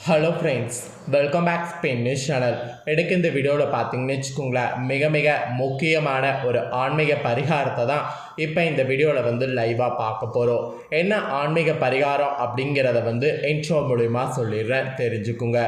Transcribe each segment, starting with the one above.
Hello friends welcome back Spain news channel எனக்கு இந்த வீடியோவில் பார்த்தீங்கன்னு வச்சுக்கோங்களேன் மிக மிக முக்கியமான ஒரு ஆன்மீக பரிகாரத்தை தான் இப்போ இந்த வீடியோவில் வந்து லைவாக பார்க்க போகிறோம் என்ன ஆன்மீக பரிகாரம் அப்படிங்கிறத வந்து இன்ட்ரோ மூலிமா சொல்லிடுறேன். தெரிஞ்சுக்குங்க.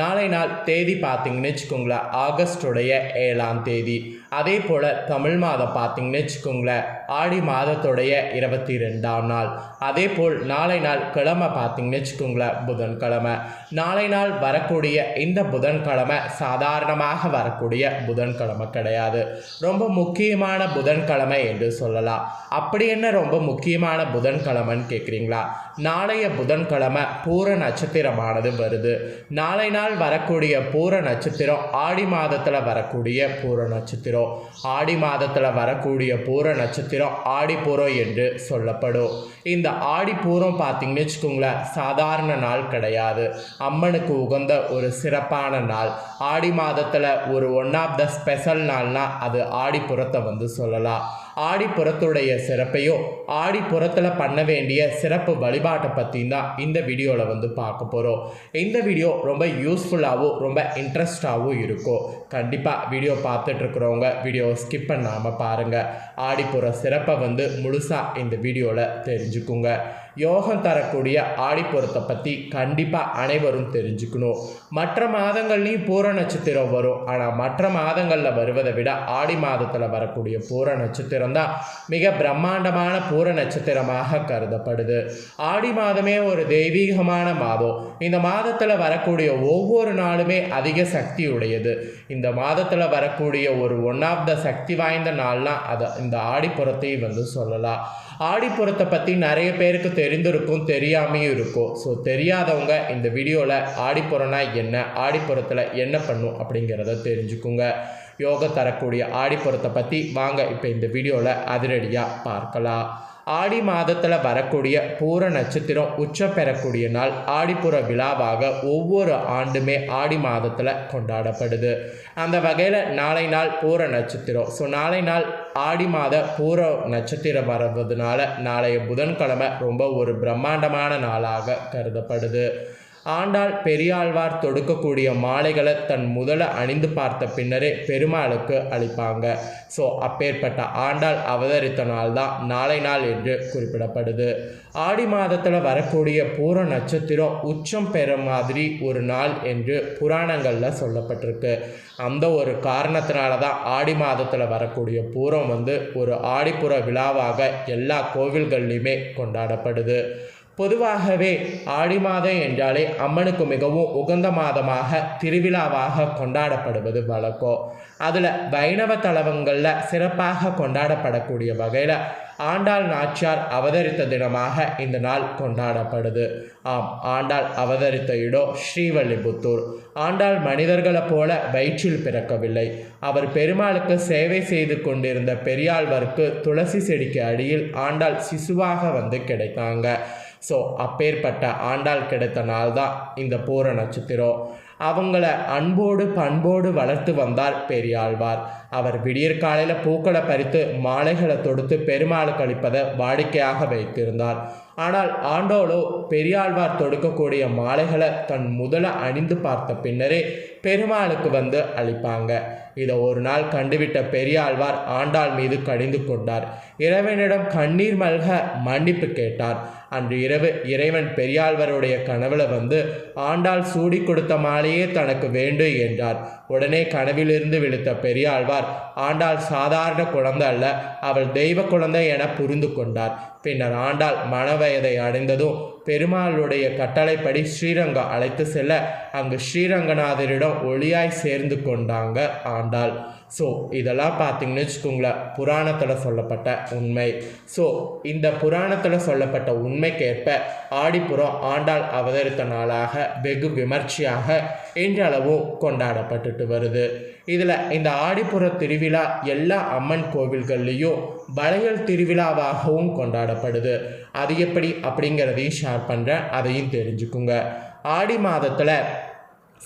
நாளை நாள் தேதி பார்த்தீங்கன்னு வச்சுக்கோங்களேன். ஆகஸ்டுடைய ஏழாம் தேதி. அதே போல் தமிழ் மாதம் பார்த்தீங்கன்னு வச்சுக்கோங்களேன். ஆடி மாதத்துடைய இருபத்தி ரெண்டாம் நாள். அதே போல் நாளை நாள் கிழமை பார்த்தீங்கன்னு வச்சுக்கோங்களேன். புதன்கிழமை. நாளை நாள் வரக்கூடிய இந்த புதன்கிழமை சாதாரணமாக வரக்கூடிய புதன்கிழமை கிடையாது. ரொம்ப முக்கியமான புதன்கிழமை என்று சொல்லலாம். அப்படி என்ன ரொம்ப முக்கியமான புதன்கிழமைன்னு கேட்குறீங்களா நாளைய புதன்கிழமை பூர நட்சத்திரமானது வருது. நாளை நாள் வரக்கூடிய பூர நட்சத்திரம் ஆடி மாதத்தில் வரக்கூடிய பூர நட்சத்திரம். ஆடி மாதத்தில் வரக்கூடிய பூர நட்சத்திரம் ஆடிப்பூரம் என்று சொல்லப்படும். இந்த ஆடிப்பூரம் பார்த்தீங்கன்னு வச்சுக்கோங்களேன் சாதாரண நாள் கிடையாது. அம்மனுக்கு உகந்த ஒரு சிறப்பான நாள். ஆடி மாதத்தில் ஒரு ஒன் ஆஃப் த ஸ்பெஷல் நாள்னால் அது ஆடிப்புறத்தை வந்து சொல்லலாம். ஆடிப்புறத்துடைய சிறப்பையும் ஆடிப்புறத்தில் பண்ண வேண்டிய சிறப்பு வழிபாட்டை பற்றியும் தான் இந்த வீடியோவில் வந்து பார்க்க போகிறோம் இந்த வீடியோ ரொம்ப யூஸ்ஃபுல்லாகவும் ரொம்ப இன்ட்ரெஸ்டாகவும் இருக்கும். கண்டிப்பாக வீடியோ பார்த்துட்ருக்குறவங்க வீடியோவை ஸ்கிப் பண்ணாமல் பாருங்கள் ஆடிப்புற சிறப்பை வந்து முழுசாக இந்த வீடியோவில் தெரிஞ்சுக்குங்க. யோகம் தரக்கூடிய ஆடிப்புறத்தை பற்றி கண்டிப்பாக அனைவரும் தெரிஞ்சுக்கணும். மற்ற மாதங்கள்லேயும் பூர நட்சத்திரம் வரும். ஆனால் மற்ற மாதங்களில் வருவதை விட ஆடி மாதத்தில் வரக்கூடிய பூர நட்சத்திரம் தான் மிக பிரம்மாண்டமான பூர நட்சத்திரமாக கருதப்படுது. ஆடி மாதமே ஒரு தெய்வீகமான மாதம். இந்த மாதத்தில் வரக்கூடிய ஒவ்வொரு நாளுமே அதிக சக்தி உடையது. இந்த மாதத்தில் வரக்கூடிய ஒரு ஒன் ஆஃப் த சக்தி வாய்ந்த நாள்னால் அதை இந்த ஆடிப்புறத்தையும் வந்து சொல்லலாம். ஆடிப்புறத்தை பற்றி நிறைய பேருக்கு தெரிந்திருக்கும் தெரியாமையும் இருக்கும். ஸோ தெரியாதவங்க இந்த வீடியோவில் ஆடிப்புறம்னா என்ன ஆடிப்புறத்தில் என்ன பண்ணும் அப்படிங்கிறத தெரிஞ்சுக்குங்க. யோகா தரக்கூடிய ஆடிப்புறத்தை பற்றி வாங்க இப்போ இந்த வீடியோவில் அதிரடியாக பார்க்கலாம். ஆடி மாதத்தில் வரக்கூடிய பூர நட்சத்திரம் உச்சம் பெறக்கூடிய நாள் ஆடிப்புற விழாவாக ஒவ்வொரு ஆண்டுமே ஆடி மாதத்தில் கொண்டாடப்படுது. அந்த வகையில் நாளை நாள் பூர நட்சத்திரம். ஸோ நாளை நாள் ஆடி மாத பூர நட்சத்திரம் வர்றதுனால நாளைய புதன்கிழமை ரொம்ப ஒரு பிரம்மாண்டமான நாளாக கருதப்படுது. ஆண்டாள் பெரியாழ்வார் தொடுக்கக்கூடிய மாலைகளை தன் முதல அணிந்து பார்த்த பின்னரே பெருமாளுக்கு அளிப்பாங்க. ஸோ அப்பேற்பட்ட ஆண்டாள் அவதரித்த நாள் தான் நாளை நாள் என்று குறிப்பிடப்படுது. ஆடி மாதத்தில் வரக்கூடிய பூர நட்சத்திரம் உச்சம் பெற மாதிரி ஒரு நாள் என்று புராணங்களில் சொல்லப்பட்டிருக்கு. அந்த ஒரு காரணத்தினால தான் ஆடி மாதத்தில் வரக்கூடிய பூரம் வந்து ஒரு ஆடிப்புற விழாவாக எல்லா கோவில்கள்லையுமே கொண்டாடப்படுது. பொதுவாகவே ஆடி மாதம் என்றாலே அம்மனுக்கு மிகவும் உகந்த மாதமாக திருவிழாவாக கொண்டாடப்படுவது வழக்கம் அதில் வைணவ தலவங்களில் சிறப்பாக கொண்டாடப்படக்கூடிய வகையில் ஆண்டாள் நாச்சியார் அவதரித்த தினமாக இந்த நாள் கொண்டாடப்படுது. ஆம் ஆண்டாள் அவதரித்த இடம் ஸ்ரீவல்லிபுத்தூர். ஆண்டாள் மனிதர்களைப் போல வயிற்றில் பிறக்கவில்லை. அவர் பெருமாளுக்கு சேவை செய்து கொண்டிருந்த பெரியாழ்வருக்கு துளசி செடிக்கு அடியில் ஆண்டாள் சிசுவாக வந்து கிடைத்தாங்க. ஸோ அப்பேற்பட்ட ஆண்டாள் கிடைத்த நாள் தான் இந்த பூர நட்சத்திரம். அவங்கள அன்போடு பண்போடு வளர்த்து வந்தார் பெரியாழ்வார். அவர் விடியற் காலையில் பூக்களை பறித்து மாலைகளை தொடுத்து பெருமாளுக்கு அளிப்பதை வாடிக்கையாக வைத்திருந்தார். ஆனால் ஆண்டோலோ பெரியாழ்வார் தொடுக்கக்கூடிய மாலைகளை தன் முதல அணிந்து பார்த்த பின்னரே பெருமாளுக்கு வந்து அளிப்பாங்க. இதை ஒரு நாள் கண்டுவிட்ட பெரியாழ்வார் ஆண்டாள் மீது கடிந்து கொண்டார். இறைவனிடம் கண்ணீர் மல்க மன்னிப்பு கேட்டார். அன்று இரவு இறைவன் பெரியாழ்வருடைய கனவுல வந்து ஆண்டாள் சூடி கொடுத்த மாலையே தனக்கு வேண்டும் என்றார். உடனே கனவிலிருந்து விழுத்த பெரியாழ்வார் ஆண்டாள் சாதாரண குழந்தை அல்ல அவள் தெய்வ குழந்தை என புரிந்து கொண்டார். பின்னர் ஆண்டாள் மனவயதை அடைந்ததும் பெருமாளுடைய கட்டளைப்படி ஸ்ரீரங்கம் அழைத்து செல்ல அங்கு ஸ்ரீரங்கநாதரிடம் ஒளியாய் சேர்ந்து கொண்டாங்க ஆண்டாள். ஸோ இதெல்லாம் பார்த்தீங்கன்னு வச்சுக்கோங்களேன் புராணத்தில் சொல்லப்பட்ட உண்மை. ஸோ இந்த புராணத்தில் சொல்லப்பட்ட உண்மைக்கேற்ப ஆடிப்புறம் ஆண்டாள் அவதரித்த நாளாக வெகு விமர்சையாக இன்றளவும் கொண்டாடப்பட்டுட்டு வருது. இதில் இந்த ஆடிப்புற திருவிழா எல்லா அம்மன் கோவில்கள்லேயும் வளையல் திருவிழாவாகவும் கொண்டாடப்படுது. அது எப்படி அப்படிங்கிறதையும் ஷேர் பண்ணுறேன் அதையும் தெரிஞ்சுக்குங்க. ஆடி மாதத்தில்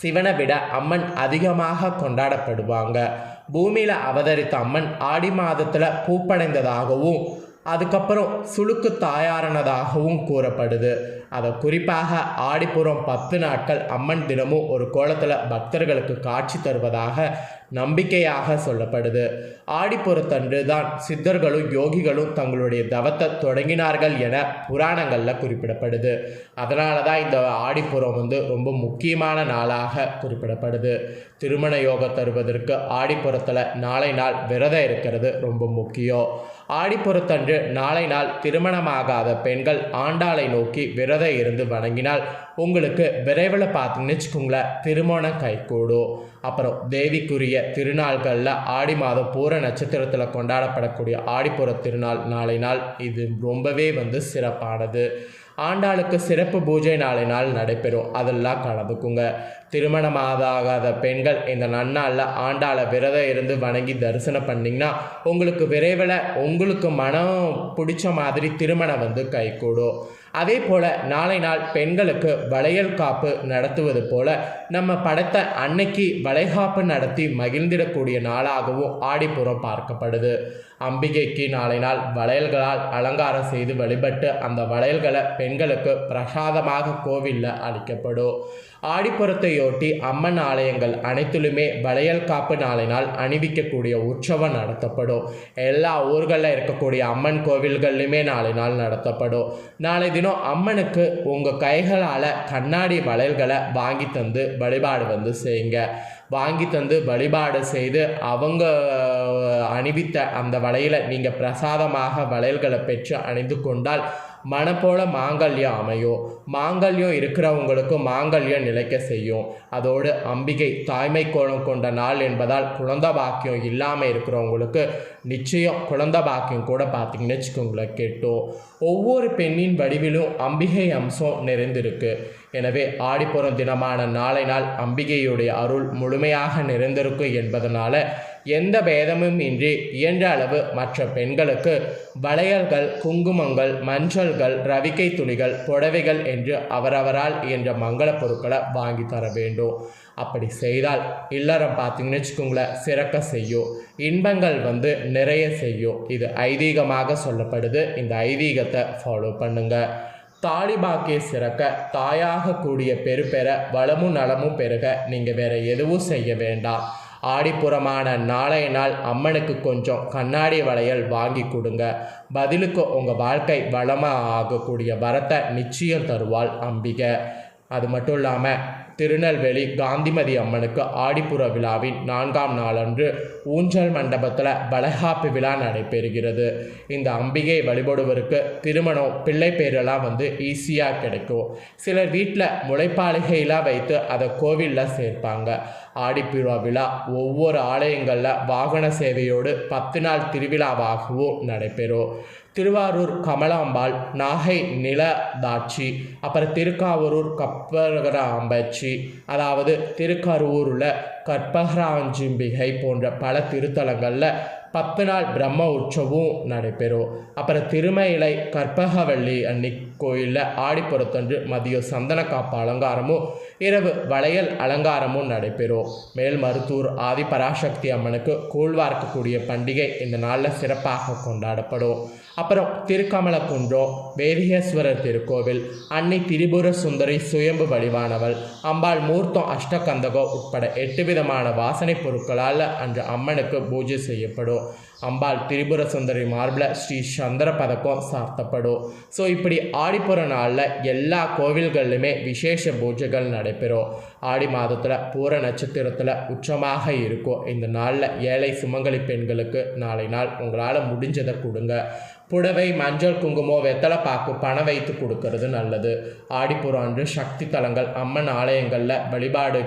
சிவனை விட அம்மன் அதிகமாக கொண்டாடப்படுவாங்க. பூமியில் அவதரித்த அம்மன் ஆடி மாதத்தில் பூப்படைந்ததாகவும் அதுக்கப்புறம் சுளுக்கு தாயாரானதாகவும் கூறப்படுது. அதை குறிப்பாக ஆடிப்புறம் பத்து நாட்கள் அம்மன் தினமும் ஒரு கோலத்தில் பக்தர்களுக்கு காட்சி தருவதாக நம்பிக்கையாக சொல்லப்படுது. ஆடிப்புறத்தன்று தான் சித்தர்களும் யோகிகளும் தங்களுடைய தவத்தை தொடங்கினார்கள் என புராணங்களில் குறிப்பிடப்படுது. அதனால தான் இந்த ஆடிப்புறம் வந்து ரொம்ப முக்கியமான நாளாக குறிப்பிடப்படுது. திருமண யோகம் தருவதற்கு ஆடிப்புறத்தில் நாளை நாள் விரதம் இருக்கிறது ரொம்ப முக்கியம். ஆடிப்புறத்தன்று நாளை நாள் திருமணமாகாத பெண்கள் ஆண்டாளை நோக்கி விரதம் இருந்து வணங்கினால் உங்களுக்கு விரைவில் பார்த்தீங்கன்னு வச்சுக்கோங்களேன் திருமணம் கைகூடும். அப்புறம் தேவிக்குரிய திருநாள்களில் ஆடி மாதம் பூர நட்சத்திரத்தில் கொண்டாடப்படக்கூடிய ஆடிப்புற திருநாள் நாளை நாள் இது ரொம்பவே வந்து சிறப்பானது. ஆண்டாளுக்கு சிறப்பு பூஜை நாளை நாள் நடைபெறும். அதெல்லாம் கலந்துக்குங்க. திருமணமாகாத பெண்கள் இந்த நன்னாளில் ஆண்டாளை விரதம் இருந்து வணங்கி தரிசனம் பண்ணிங்கன்னா உங்களுக்கு விரைவில் உங்களுக்கு மனம் பிடிச்ச மாதிரி திருமணம் வந்து கைகூடும். அதே போல் நாளை நாள் பெண்களுக்கு வளையல் காப்பு நடத்துவது போல நம்ம படத்தை அன்னைக்கு வளைகாப்பு நடத்தி மகிழ்ந்திடக்கூடிய நாளாகவும் ஆடிப்புறம் பார்க்கப்படுது. அம்பிகைக்கு நாளை நாள் வளையல்களால் அலங்காரம் செய்து வழிபட்டு அந்த வளையல்களை பெண்களுக்கு பிரசாதமாக கோவிலில் அளிக்கப்படும். ஆடிப்புறத்தையொட்டி அம்மன் ஆலயங்கள் அனைத்திலுமே வளையல் காப்பு நாளை நாள் அணிவிக்கக்கூடிய உற்சவம் நடத்தப்படும். எல்லா ஊர்களில் இருக்கக்கூடிய அம்மன் கோவில்கள்லையுமே நாளை நாள் நடத்தப்படும். நாளை தினம் அம்மனுக்கு உங்கள் கைகளால் கண்ணாடி வளையல்களை வாங்கி தந்து வழிபாடு வந்து செய்யுங்க. வாங்கி தந்து வழிபாடு செய்து அவங்க அணிவித்த அந்த வளையலை நீங்கள் பிரசாதமாக வளையல்களை பெற்று அணிந்து கொண்டால் மனப்போல மாங்கல்யம் அமையும். மாங்கல்யம் இருக்கிறவங்களுக்கு மாங்கல்யம் நிலைக்க செய்யும். அதோடு அம்பிகை தாய்மை கோலம் கொண்ட நாள் என்பதால் குழந்த பாக்கியம் இல்லாமல் இருக்கிறவங்களுக்கு நிச்சயம் குழந்த பாக்கியம் கூட பார்த்தீங்கன்னு வச்சுக்கோங்களேன் கேட்டோம். ஒவ்வொரு பெண்ணின் வடிவிலும் அம்பிகை அம்சம் நிறைந்திருக்கு. எனவே ஆடிப்புறம் தினமான நாளை நாள் அம்பிகையுடைய அருள் முழுமையாக நிறைந்திருக்கும் என்பதனால எந்த பேதமும் இன்றி இயன்ற அளவு மற்ற பெண்களுக்கு வளையல்கள் குங்குமங்கள் மஞ்சள்கள் ரவிக்கை துணிகள் புடவைகள் என்று அவரவரால் இயன்ற மங்கள பொருட்களை வாங்கி தர வேண்டும். அப்படி செய்தால் இல்லறம் பார்த்தீங்கன்னு வச்சுக்கோங்களேன் சிறக்க செய்யும். இன்பங்கள் வந்து நிறைய செய்யும். இது ஐதீகமாக சொல்லப்படுது. இந்த ஐதீகத்தை ஃபாலோ பண்ணுங்கள் தாலி பாக்கிய சிறக்க தாயாக கூடிய பெரு பெற வளமும் நலமும் பெருக நீங்கள் வேற எதுவும் செய்ய வேண்டாம். ஆடிப்புறமான நாளைய நாள் அம்மனுக்கு கொஞ்சம் கண்ணாடி வளையல் வாங்கி கொடுங்க. பதிலுக்கு உங்கள் வாழ்க்கை வளமாக ஆகக்கூடிய வரத்தை நிச்சயம் தருவாள் அம்பிகை. அது மட்டும் இல்லாமல் திருநெல்வேலி காந்திமதி அம்மனுக்கு ஆடிப்புற விழாவின் நான்காம் நாளன்று ஊஞ்சல் மண்டபத்தில் வளகாப்பு விழா நடைபெறுகிறது. இந்த அம்பிகை வழிபடுவருக்கு திருமணம் பிள்ளை பேரெல்லாம் வந்து ஈஸியாக கிடைக்கும். சிலர் வீட்டில் முளைப்பாளிகையெல்லாம் வைத்து அதை கோவிலில் சேர்ப்பாங்க. ஆடிப்பிழா விழா ஒவ்வொரு ஆலயங்களில் வாகன சேவையோடு பத்து நாள் திருவிழாவாகவும் நடைபெறும் திருவாரூர் கமலாம்பாள் நாகை நிலதாட்சி அப்புறம் திருக்காவூரூர் கப்பகர அம்பச்சி அதாவது திருக்கரூரில் கற்பகராஞ்சிம்பிகை போன்ற பல திருத்தலங்களில் பத்து நாள் பிரம்ம உற்சவம் நடைபெறும். அப்புறம் திருமயிலை கற்பகவள்ளி அன்னி கோயிலில் ஆடிப்புறத்தன்று மதியம் சந்தன காப்பு அலங்காரமும் இரவு வளையல் அலங்காரமும் நடைபெறும். மேல்மருத்தூர் ஆதிபராசக்தி அம்மனுக்கு கூழ்வார்க்கக்கூடிய பண்டிகை இந்த நாளில் சிறப்பாக கொண்டாடப்படும். அப்புறம் திருக்கமலக்குன்றம் வேதிகேஸ்வரர் திருக்கோவில் அன்னை திரிபுர சுந்தரி சுயம்பு வடிவானவள் அம்பாள் மூர்த்தம் அஷ்டகந்தகம் உட்பட எட்டு விதமான வாசனை பொருட்களால் அன்று அம்மனுக்கு பூஜை செய்யப்படும். அம்பாள் திரிபுர சுந்தரி மார்பில் ஸ்ரீ சந்திர பதக்கம் சாத்தப்படும் ஸோ இப்படி ஆடிப்புற நாளில் எல்லா கோவில்கள்லையுமே விசேஷ பூஜைகள் நடைபெறும். ஆடி மாதத்தில் பூர நட்சத்திரத்தில் உச்சமாக இருக்கும். இந்த நாளில் ஏழை சுமங்கலி பெண்களுக்கு நாளை நாள் உங்களால் முடிஞ்சதை கொடுங்க. புடவை மஞ்சள் குங்குமம் வெத்தலை பாக்கு பணம் வைத்து கொடுக்கறது நல்லது. ஆடிப்புறம் அன்று சக்தி தலங்கள் அம்மன் ஆலயங்களில் வழிபாடு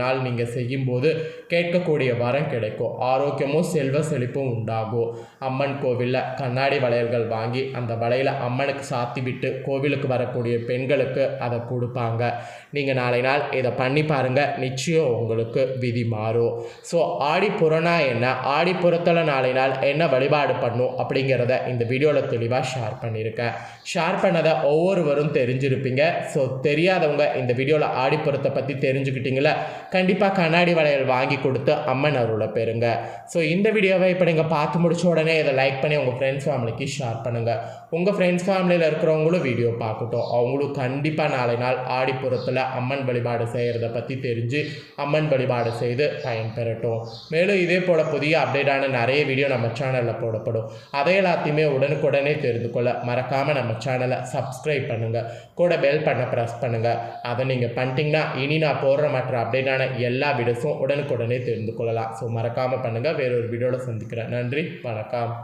நாள் நீங்கள் செய்யும்போது கேட்கக்கூடிய வரம் கிடைக்கும். ஆரோக்கியமும் செல்வ செழிப்பும் உண்டாகும். அம்மன் கோவிலில் கண்ணாடி வளையல்கள் வாங்கி அந்த வளையலை அம்மனுக்கு சாத்தி விட்டு கோவிலுக்கு வரக்கூடிய பெண்களுக்கு அதை கொடுப்பாங்க. நீங்கள் நாளை நாள் இதை பண்ணி பாருங்கள் நிச்சயம் உங்களுக்கு விதி மாறும். ஸோ ஆடிப்புறனா என்ன? ஆடிப்புறத்தில் நாளை நாள் என்ன வழிபாடு பண்ணும் அப்படிங்கிறத இந்த வீடியோவில் தெளிவாக ஷேர் பண்ணியிருக்கேன். ஷேர் பண்ணதை ஒவ்வொருவரும் தெரிஞ்சிருப்பீங்க. ஸோ தெரியாதவங்க இந்த வீடியோவில் ஆடிப்புறத்தை பற்றி தெரிஞ்சுக்கிட்டு தெரிஞ்சுக்கிட்டீங்களா கண்டிப்பாக கண்ணாடி வளையல் வாங்கி கொடுத்து அம்மன் அருளை பெறுங்க. ஸோ இந்த வீடியோவை இப்போ நீங்கள் பார்த்து முடிச்ச உடனே இதை லைக் பண்ணி உங்கள் ஃப்ரெண்ட்ஸ் ஃபேமிலிக்கு ஷேர் பண்ணுங்கள் உங்கள் ஃப்ரெண்ட்ஸ் ஃபேமிலியில் இருக்கிறவங்களும் வீடியோ பார்க்கட்டும். அவங்களும் கண்டிப்பாக நாளை நாள் ஆடிப்புறத்தில் அம்மன் வழிபாடு செய்கிறத பற்றி தெரிஞ்சு அம்மன் வழிபாடு செய்து பயன்பெறட்டும். மேலும் இதே போல் புதிய அப்டேட்டான நிறைய வீடியோ நம்ம சேனலில் போடப்படும். அதை எல்லாத்தையுமே உடனுக்குடனே தெரிந்து கொள்ள மறக்காமல் நம்ம சேனலை சப்ஸ்கிரைப் பண்ணுங்கள் கூட பெல் பண்ண ப்ரெஸ் பண்ணுங்கள் அதை நீங்கள் பண்ணிட்டீங்கன்னா இனி நான் போடுற மற்ற அப்டேட்டான எல்லா வீடியோஸும் உடனுக்குடனே தெரிந்து கொள்ளலாம். ஸோ மறக்காமல் பண்ணுங்கள் வேறொரு வீடியோவில் சந்திக்கிறேன். நன்றி. வணக்கம்.